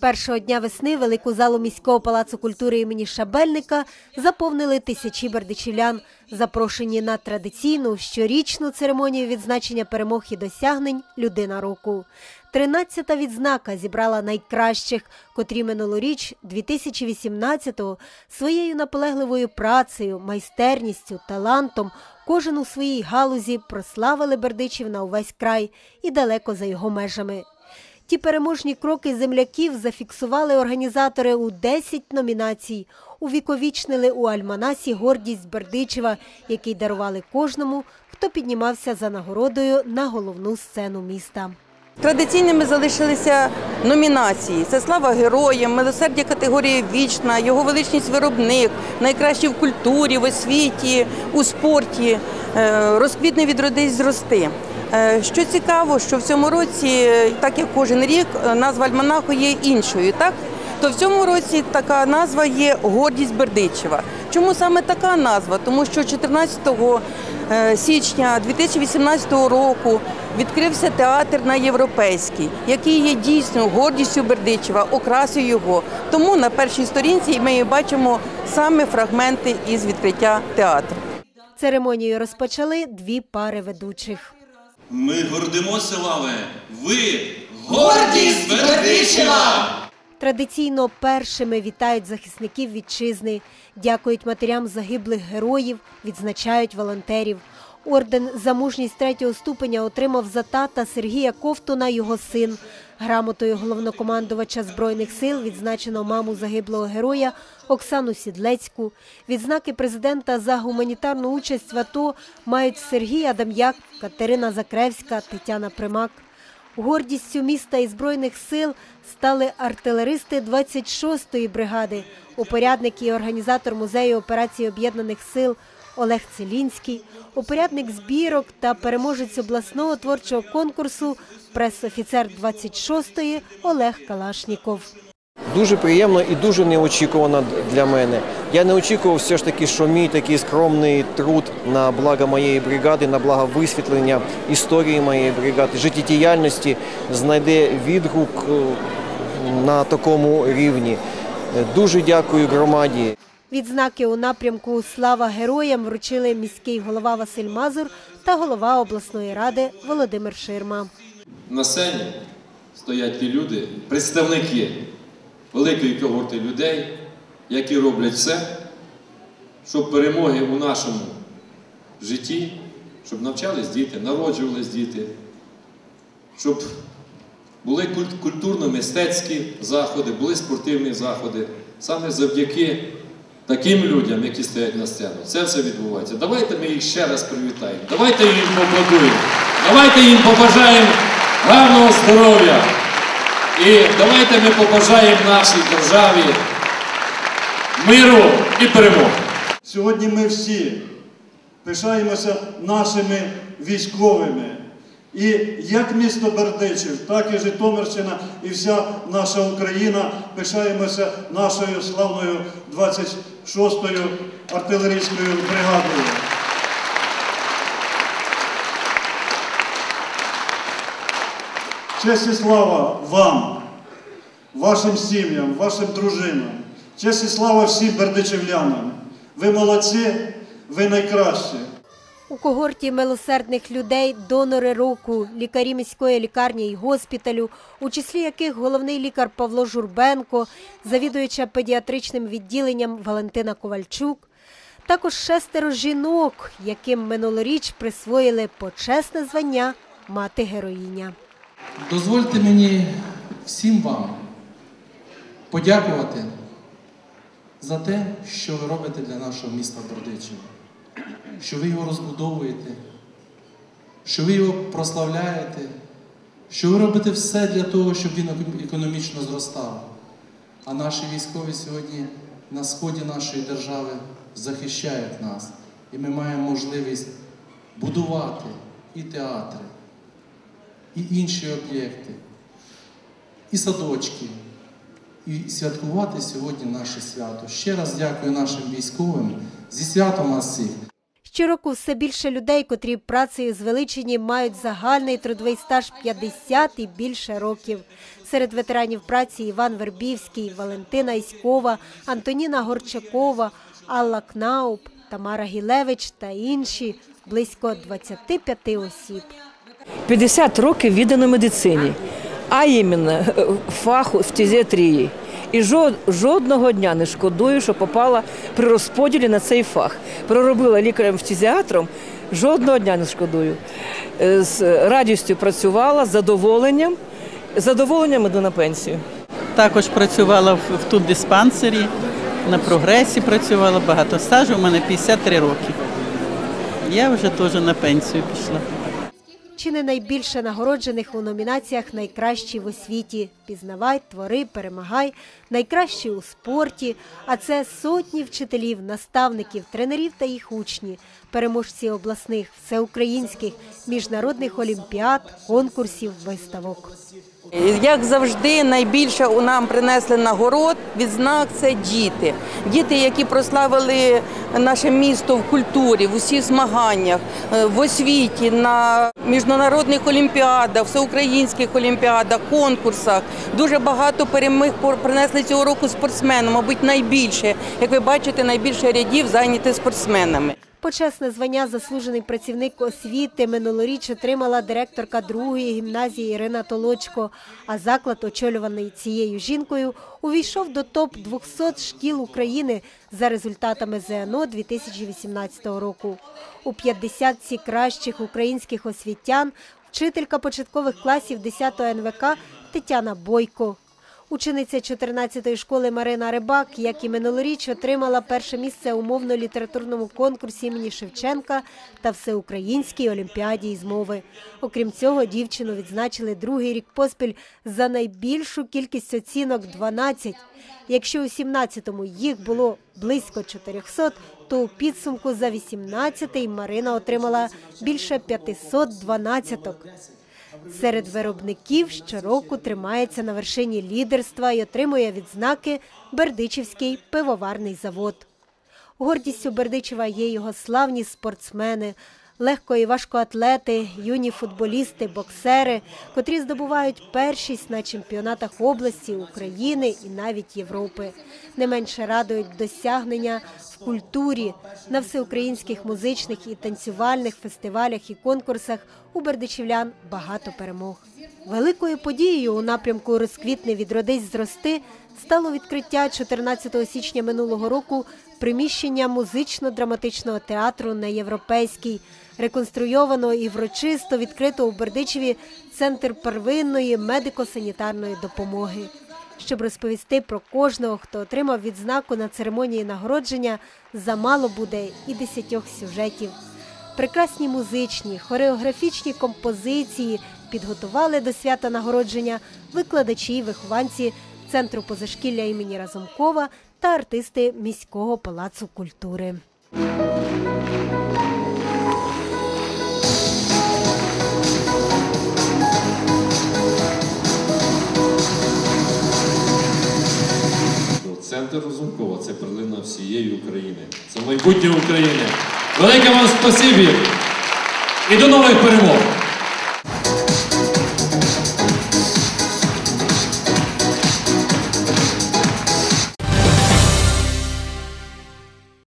Першого дня весни велику залу міського палацу культури імені Шабельника заповнили тисячі бердичівлян, запрошені на традиційну щорічну церемонію відзначення перемог і досягнень Людина року. Тринадцята відзнака зібрала найкращих, котрі минулоріч 2018-го своєю наполегливою працею, майстерністю, талантом кожен у своїй галузі прославили Бердичів на увесь край і далеко за його межами. Ті переможні кроки земляків зафіксували організатори у 10 номінацій, увіковічнили у Альманасі гордість Бердичева, який дарували кожному, хто піднімався за нагородою на головну сцену міста. Традиційними залишилися номінації: це слава героям, милосердя категорії вічна, його величність виробник, найкращі в культурі, в освіті, у спорті, е, розквітне відродись зрости. Е, Що цікаво, що в цьому році, е, так як кожен рік, е, назва альманаху є іншою, так? То в цьому році така назва є гордість Бердичева. Чому саме така назва? Тому що 14 е, січня 2018 року відкрився театр на європейський, який є дійсно гордістю Бердичева, окрасою його. Тому на першій сторінці ми бачимо саме фрагменти із відкриття театру. Церемонію розпочали дві пари ведучих. Ми гордимося вами. Ви гордість Бердичева! Традиційно першими вітають захисників вітчизни, дякують матерям загиблих героїв, відзначають волонтерів. Орден за мужність третього ступеня отримав за тата Сергія Ковтуна його син. Грамотою головнокомандувача збройних сил відзначено маму загиблого героя Оксану Сідлецьку. Відзнаки президента за гуманітарну участь в АТО мають Сергій Адам'як, Катерина Закревська, Тетяна Примак. Гордістю міста і збройних сил стали артилеристи 26-ї бригади, упорядник і організатор музею операції об'єднаних сил Олег Целінський, упорядник збірок та переможець обласного творчого конкурсу прес-офіцер 26-ї Олег Калашніков. Дуже приємно і дуже неочікувано для мене. Я не очікував все ж таки, що мій такий скромний труд на благо моєї бригади, на благо висвітлення історії моєї бригади, життєдіяльності знайде відгук е, на такому рівні. Дуже дякую громаді. Відзнаки у напрямку Слава героям вручили міський голова Василь Мазур та голова обласної ради Володимир Ширма. на сцені стоять ті люди, представники великої когорти людей, які роблять все, щоб перемоги у нашому житті, щоб навчались діти, народжувались діти, щоб були культурно-мистецькі заходи, були спортивні заходи. Саме завдяки таким людям, які стоять на сцену, це все відбувається. Давайте ми їх ще раз привітаємо. Давайте їм поаплодуємо. Давайте їм побажаємо гарного здоров'я. І давайте ми побажаємо нашій державі миру і перемоги. Сьогодні ми всі пишаємося нашими військовими. І як місто Бердичів, так і Житомирщина, і вся наша Україна пишаємося нашою славною 26-ю артилерійською бригадою. Честь і слава вам, вашим сім'ям, вашим дружинам. Честь і слава всім бердичевлянам. Ви молодці, ви найкращі. У когорті милосердних людей донори року, лікарі міської лікарні і госпіталю, у числі яких головний лікар Павло Журбенко, завідуюча педіатричним відділенням Валентина Ковальчук, також шестеро жінок, яким минулоріч присвоїли почесне звання мати героїня. Дозвольте мені всім вам подякувати за те, що ви робите для нашого міста Бердичева, що ви його розбудовуєте, що ви його прославляєте, що ви робите все для того, щоб він економічно зростав. А наші військові сьогодні на сході нашої держави захищають нас. І ми маємо можливість будувати і театри, і інші об'єкти, і садочки, і святкувати сьогодні наше свято. Ще раз дякую нашим військовим зі святом вас всіх. Щороку все більше людей, котрі працею звеличені, мають загальний трудовий стаж 50 і більше років. Серед ветеранів праці Іван Вербівський, Валентина Іськова, Антоніна Горчакова, Алла Кнауп, Тамара Гілевич та інші близько 25 осіб. 50 років віддано медицині, а іменно е, фаху фтизіатрії. І жодного дня не шкодую, що попала при розподілі на цей фах. Проробила лікарем-фтизіатром, жодного дня не шкодую. Е, З радістю працювала, з задоволенням. З задоволенням іду на пенсію. Також працювала в, в тут диспансері, на прогресі працювала багато стажу, у мене 53 роки. Я вже теж на пенсію пішла. Чи не найбільше нагороджених у номінаціях Найкращі в освіті Пізнавай, твори, перемагай, найкращі у спорті. А це сотні вчителів, наставників, тренерів та їх учні, переможці обласних, всеукраїнських, міжнародних олімпіад, конкурсів, виставок. Як завжди, найбільше у нам принесли нагород, відзнак це діти. Діти, які прославили наше місто в культурі, в усіх змаганнях, е, в освіті, на міжнародних олімпіадах, всеукраїнських олімпіадах, конкурсах. Дуже багато перемог принесли цього року спортсменам, мабуть, найбільше. Як ви бачите, найбільше рядів зайняті спортсменами. Почесне звання заслужений працівник освіти минулоріч отримала директорка другої гімназії Ірина Толочко. А заклад, очолюваний цією жінкою, увійшов до топ 200 шкіл України за результатами ЗНО 2018 року. У 50 кращих українських освітян вчителька початкових класів 10 НВК Тетяна Бойко. Учениця 14-ї школи Марина Рибак, як і минулоріч, отримала перше місце у мовно-літературному конкурсі імені Шевченка та всеукраїнській олімпіаді із мови. Окрім цього, дівчину відзначили другий рік поспіль за найбільшу кількість оцінок 12. Якщо у 17-му їх було близько 400, то у підсумку за 18-й Марина отримала більше 512. Серед виробників щороку тримається на вершині лідерства і отримує відзнаки Бердичівський пивоварний завод. Гордістю Бердичева є його славні спортсмени, легко і важкоатлети, юні футболісти, боксери, котрі здобувають першість на чемпіонатах області, України і навіть Європи. Не менше радують досягнення в культурі на всеукраїнських музичних і танцювальних фестивалях і конкурсах у бердичівлян багато перемог. Великою подією у напрямку розквітне відродись зрости стало відкриття 14 січня минулого року приміщення музично-драматичного театру на Європейській, реконструйовано і врочисто відкрито у Бердичеві центр первинної медико-санітарної допомоги. Щоб розповісти про кожного, хто отримав відзнаку на церемонії нагородження, замало буде і десятьох сюжетів. Прекрасні музичні, хореографічні композиції підготували до свята нагородження викладачі і вихованці Центру позашкілля імені Разумкова та артисти міського палацу культури. Центр Розумкова це перлина всієї України. Це майбутнє України. Велике вам спасибі і до нових перемог!